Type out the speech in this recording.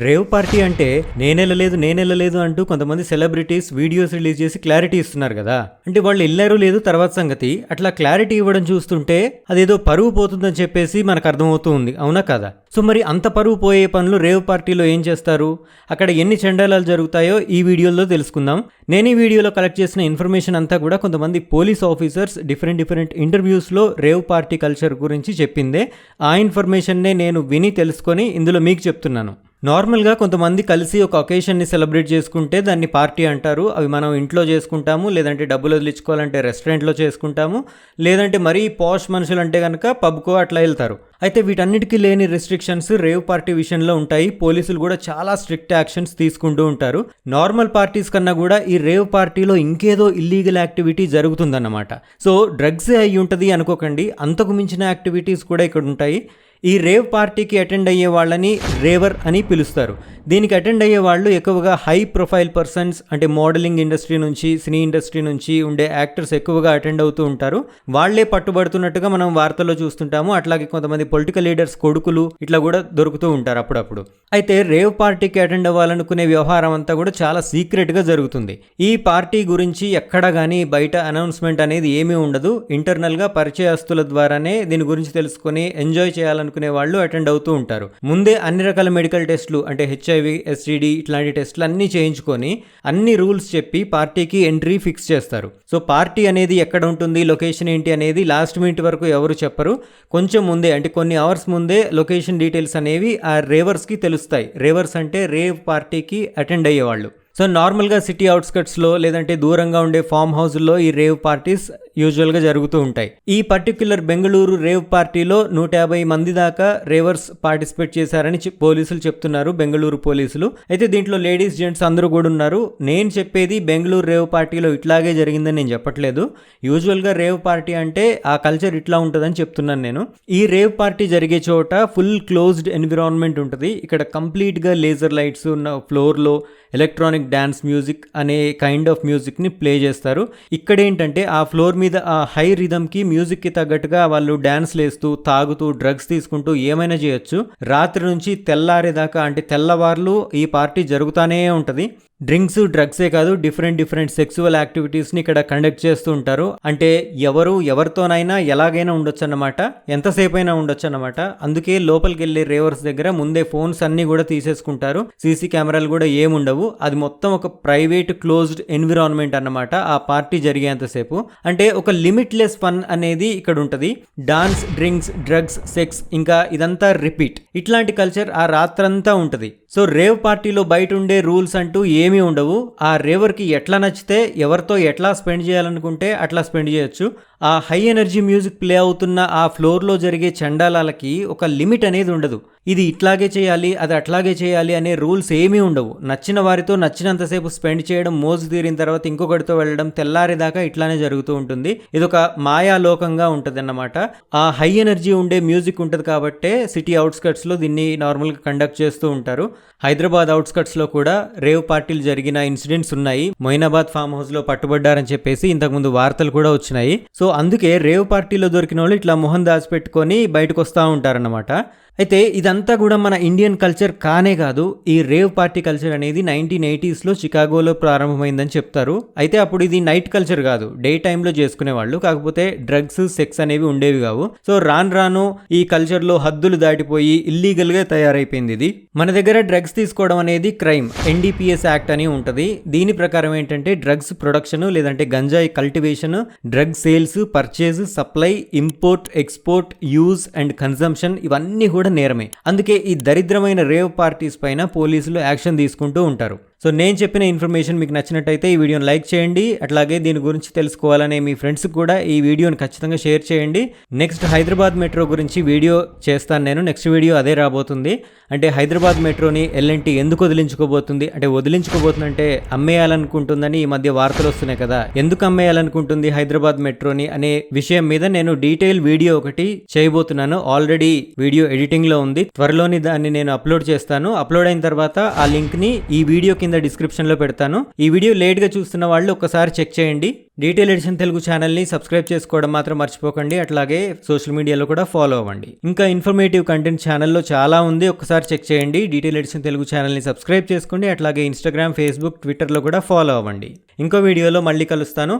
Rave party అంటే నేనెళ్ళలేదు నేనెళ్ళలేదు అంటూ కొంతమంది సెలబ్రిటీస్ వీడియోస్ రిలీజ్ చేసి క్లారిటీ ఇస్తున్నారు కదా. అంటే వాళ్ళు వెళ్ళారు లేదు తర్వాత సంగతి. అట్లా క్లారిటీ ఇవ్వడం చూస్తుంటే అదేదో పరువు పోతుందని చెప్పేసి మనకు అర్థమవుతూ ఉంది. అవునా కదా? సో మరి అంత పరువు పోయే పనులు రేవ్ పార్టీలో ఏం చేస్తారు? అక్కడ ఎన్ని చండాలాలు జరుగుతాయో ఈ వీడియోలో తెలుసుకుందాం. నేను ఈ వీడియోలో కలెక్ట్ చేసిన ఇన్ఫర్మేషన్ అంతా కూడా కొంతమంది పోలీస్ ఆఫీసర్స్ డిఫరెంట్ డిఫరెంట్ ఇంటర్వ్యూస్లో రేవ్ పార్టీ కల్చర్ గురించి చెప్పిందే. ఆ ఇన్ఫర్మేషన్నే నేను విని తెలుసుకొని ఇందులో మీకు చెప్తున్నాను. నార్మల్గా కొంతమంది కలిసి ఒక ఒకేషన్ని సెలబ్రేట్ చేసుకుంటే దాన్ని పార్టీ అంటారు. అవి మనం ఇంట్లో చేసుకుంటాము లేదంటే డబ్బులు వదిలించుకోవాలంటే రెస్టారెంట్లో చేసుకుంటాము లేదంటే మరీ పాష్ మనుషులు అంటే కనుక పబ్కో అట్లా వెళ్తారు. అయితే వీటన్నిటికీ లేని రెస్ట్రిక్షన్స్ రేవ్ పార్టీ విషయంలో ఉంటాయి. పోలీసులు కూడా చాలా స్ట్రిక్ట్ యాక్షన్స్ తీసుకుంటూ ఉంటారు. నార్మల్ పార్టీస్ కన్నా కూడా ఈ రేవ్ పార్టీలో ఇంకేదో ఇల్లీగల్ యాక్టివిటీ జరుగుతుందన్నమాట. సో డ్రగ్స్ అయి ఉంటుంది అనుకోకండి. అంతకు మించిన యాక్టివిటీస్ కూడా ఇక్కడ ఉంటాయి. ఈ రేవ్ పార్టీకి అటెండ్ అయ్యే వాళ్ళని రేవర్ అని పిలుస్తారు. దీనికి అటెండ్ అయ్యే వాళ్ళు ఎక్కువగా హై ప్రొఫైల్ పర్సన్స్ అంటే మోడలింగ్ ఇండస్ట్రీ నుంచి సినీ ఇండస్ట్రీ నుంచి ఉండే యాక్టర్స్ ఎక్కువగా అటెండ్ అవుతూ ఉంటారు. వాళ్ళే పట్టుబడుతున్నట్టుగా మనం వార్తల్లో చూస్తుంటాము. అట్లాగే కొంతమంది పొలిటికల్ లీడర్స్ కొడుకులు ఇట్లా కూడా దొరుకుతూ ఉంటారు అప్పుడప్పుడు. అయితే రేవ్ పార్టీకి అటెండ్ అవ్వాలనుకునే వ్యవహారం అంతా కూడా చాలా సీక్రెట్గా జరుగుతుంది. ఈ పార్టీ గురించి ఎక్కడ కానీ బయట అనౌన్స్మెంట్ అనేది ఏమీ ఉండదు. ఇంటర్నల్గా పరిచయస్తుల ద్వారానే దీని గురించి తెలుసుకొని ఎంజాయ్ చేయాలనుకునే వాళ్ళు అటెండ్ అవుతూ ఉంటారు. ముందే అన్ని రకాల మెడికల్ టెస్టులు అంటే హెచ్ హెచ్ఐవి ఎస్టీడీ ఇట్లాంటి టెస్ట్లు అన్నీ చేయించుకొని అన్ని రూల్స్ చెప్పి పార్టీకి ఎంట్రీ ఫిక్స్ చేస్తారు. సో పార్టీ అనేది ఎక్కడ ఉంటుంది లొకేషన్ ఏంటి అనేది లాస్ట్ మినిట్ వరకు ఎవరు చెప్పరు. కొంచెం ముందే అంటే కొన్ని అవర్స్ ముందే లొకేషన్ డీటెయిల్స్ అనేవి ఆ రేవర్స్కి తెలుస్తాయి. రేవర్స్ అంటే రేవ్ పార్టీకి అటెండ్ అయ్యేవాళ్ళు. సో నార్మల్గా సిటీ అవుట్స్కట్స్లో లేదంటే దూరంగా ఉండే ఫామ్ హౌస్లో ఈ రేవ్ పార్టీస్ యూజువల్గా జరుగుతూ ఉంటాయి. ఈ పర్టిక్యులర్ బెంగళూరు రేవ్ పార్టీలో నూట యాభై మంది దాకా రేవర్స్ పార్టిసిపేట్ చేశారని పోలీసులు చెప్తున్నారు బెంగళూరు పోలీసులు. అయితే దీంట్లో లేడీస్ జెంట్స్ అందరూ కూడా ఉన్నారు. నేను చెప్పేది బెంగళూరు రేవ్ పార్టీలో ఇట్లాగే జరిగిందని నేను చెప్పట్లేదు. యూజువల్గా రేవ్ పార్టీ అంటే ఆ కల్చర్ ఇట్లా ఉంటుందని చెప్తున్నాను నేను. ఈ రేవ్ పార్టీ జరిగే చోట ఫుల్ క్లోజ్డ్ ఎన్విరాన్మెంట్ ఉంటుంది. ఇక్కడ కంప్లీట్గా లేజర్ లైట్స్ ఉన్న ఫ్లోర్లో ఎలక్ట్రానిక్ డ్యాన్స్ మ్యూజిక్ అనే కైండ్ ఆఫ్ మ్యూజిక్ని ప్లే చేస్తారు. ఇక్కడ ఏంటంటే ఆ ఫ్లోర్ మీద ఆ హై రిధమ్కి మ్యూజిక్కి తగ్గట్టుగా వాళ్ళు డ్యాన్స్ లేస్తూ తాగుతూ డ్రగ్స్ తీసుకుంటూ ఏమైనా చేయొచ్చు. రాత్రి నుంచి తెల్లారేదాకా అంటే తెల్లవార్లు ఈ పార్టీ జరుగుతానే ఉంటుంది. డ్రింక్స్ డ్రగ్సే కాదు డిఫరెంట్ డిఫరెంట్ సెక్సువల్ యాక్టివిటీస్ని ఇక్కడ కండక్ట్ చేస్తూ ఉంటారు. అంటే ఎవరు ఎవరితోనైనా ఎలాగైనా ఉండొచ్చు అన్నమాట ఎంతసేపు అయినా ఉండొచ్చు అన్నమాట అందుకే లోపలికి వెళ్ళే రేవర్స్ దగ్గర ముందే ఫోన్స్ అన్నీ కూడా తీసేసుకుంటారు. సీసీ కెమెరాలు కూడా ఏముండవు. అది మొత్తం ఒక ప్రైవేట్ క్లోజ్డ్ ఎన్విరాన్మెంట్ అన్నమాట ఆ పార్టీ జరిగేంతసేపు. అంటే ఒక లిమిట్లెస్ ఫన్ అనేది ఇక్కడ ఉంటుంది. డాన్స్ డ్రింక్స్ డ్రగ్స్ సెక్స్ ఇంకా ఇదంతా రిపీట్. ఇట్లాంటి కల్చర్ ఆ రాత్రంతా ఉంటుంది. సో రేవ్ పార్టీలో బయట ఉండే రూల్స్ అంటూ ఏమీ ఉండవు. ఆ రేవర్కి ఎట్లా నచ్చితే ఎవరితో ఎట్లా స్పెండ్ చేయాలనుకుంటే అట్లా స్పెండ్ చేయొచ్చు. ఆ హై ఎనర్జీ మ్యూజిక్ ప్లే అవుతున్న ఆ ఫ్లోర్లో జరిగే చండాలాలకి ఒక లిమిట్ అనేది ఉండదు. ఇది ఇట్లాగే చేయాలి అది అట్లాగే చేయాలి అనే రూల్స్ ఏమీ ఉండవు. నచ్చిన వారితో నచ్చినంతసేపు స్పెండ్ చేయడం మోజు తీరిన తర్వాత ఇంకొకటితో వెళ్ళడం తెల్లారేదాకా ఇట్లానే జరుగుతూ ఉంటుంది. ఇది ఒక మాయాలోకంగా ఉంటుంది అన్నమాట ఆ హై ఎనర్జీ ఉండే మ్యూజిక్ ఉంటుంది కాబట్టే సిటీ అవుట్స్కట్స్లో దీన్ని నార్మల్గా కండక్ట్ చేస్తూ ఉంటారు. హైదరాబాద్ అవుట్స్కట్స్లో కూడా రేవ్ పార్టీలు జరిగిన ఇన్సిడెంట్స్ ఉన్నాయి. మొయినాబాద్ ఫామ్ హౌస్లో పట్టుబడ్డారని చెప్పేసి ఇంతకుముందు వార్తలు కూడా వచ్చినాయి. సో అందుకే రేవ్ పార్టీలో దొరికిన వాళ్ళు ఇట్లా మొహం దాచిపెట్టుకొని బయటకు వస్తూ ఉంటారన్నమాట. అయితే ఇదంతా కూడా మన ఇండియన్ కల్చర్ కానే కాదు ఈ రేవ్ పార్టీ కల్చర్ అనేది నైన్టీన్ ఎయిటీస్లో చికాగోలో ప్రారంభమైందని చెప్తారు. అయితే అప్పుడు ఇది నైట్ కల్చర్ కాదు డే టైంలో చేసుకునేవాళ్ళు. కాకపోతే డ్రగ్స్ సెక్స్ అనేవి ఉండేవి కావు. సో రాను రాను ఈ కల్చర్లో హద్దులు దాటిపోయి ఇల్లీగల్గా తయారైపోయింది ఇది. మన దగ్గర డ్రగ్స్ తీసుకోవడం అనేది క్రైమ్ ఎన్డీపీఎస్ యాక్ట్ అని ఉంటుంది. దీని ప్రకారం ఏంటంటే డ్రగ్స్ ప్రొడక్షన్ లేదంటే గంజాయి cultivation drug sales purchase supply import export use and consumption ఇవన్నీ కూడా నేరమే. అందుకే ఈ దరిద్రమైన రేవ్ పార్టీస్ పైన పోలీసులు యాక్షన్ తీసుకుంటూ ఉంటారు. సో నేను చెప్పిన ఇన్ఫర్మేషన్ మీకు నచ్చినట్టయితే ఈ వీడియోని లైక్ చేయండి. అట్లాగే దీని గురించి తెలుసుకోవాలనే మీ ఫ్రెండ్స్కి కూడా ఈ వీడియోని ఖచ్చితంగా షేర్ చేయండి. నెక్స్ట్ హైదరాబాద్ మెట్రో గురించి వీడియో చేస్తాను నేను. నెక్స్ట్ వీడియో అదే రాబోతుంది. అంటే హైదరాబాద్ మెట్రోని ఎల్ఎన్టీ ఎందుకు వదిలించుకోబోతుంది? అంటే వదిలించుకోబోతుంది అంటే అమ్మేయాలనుకుంటుందని ఈ మధ్య వార్తలు వస్తున్నాయి కదా. ఎందుకు అమ్మేయాలనుకుంటుంది హైదరాబాద్ మెట్రోని అనే విషయం మీద నేను డీటెయిల్ వీడియో ఒకటి చేయబోతున్నాను. ఆల్రెడీ వీడియో ఎడిటింగ్లో ఉంది. త్వరలోని దాన్ని నేను అప్లోడ్ చేస్తాను. అప్లోడ్ అయిన తర్వాత ఆ లింక్ని ఈ వీడియో కింద కింద డిస్క్రిప్షన్లో పెడతాను. ఈ వీడియో లేట్గా చూస్తున్న వాళ్ళు ఒకసారి చెక్ చేయండి. డీటెయిల్ ఎడిషన్ తెలుగు ఛానల్ని సబ్స్క్రైబ్ చేసుకోవడం మాత్రం మర్చిపోకండి. అట్లాగే సోషల్ మీడియాలో కూడా ఫాలో అవ్వండి. ఇంకా ఇన్ఫర్మేటివ్ కంటెంట్ ఛానల్లో చాలా ఉంది. ఒకసారి చెక్ చేయండి. డీటెయిల్ ఎడిషన్ తెలుగు ఛానల్ని సబ్స్క్రైబ్ చేసుకోండి. అట్లాగే ఇన్స్టాగ్రామ్ ఫేస్బుక్ ట్విట్టర్లో కూడా ఫాలో అవ్వండి. ఇంకో వీడియోలో మళ్ళీ కలుస్తాను.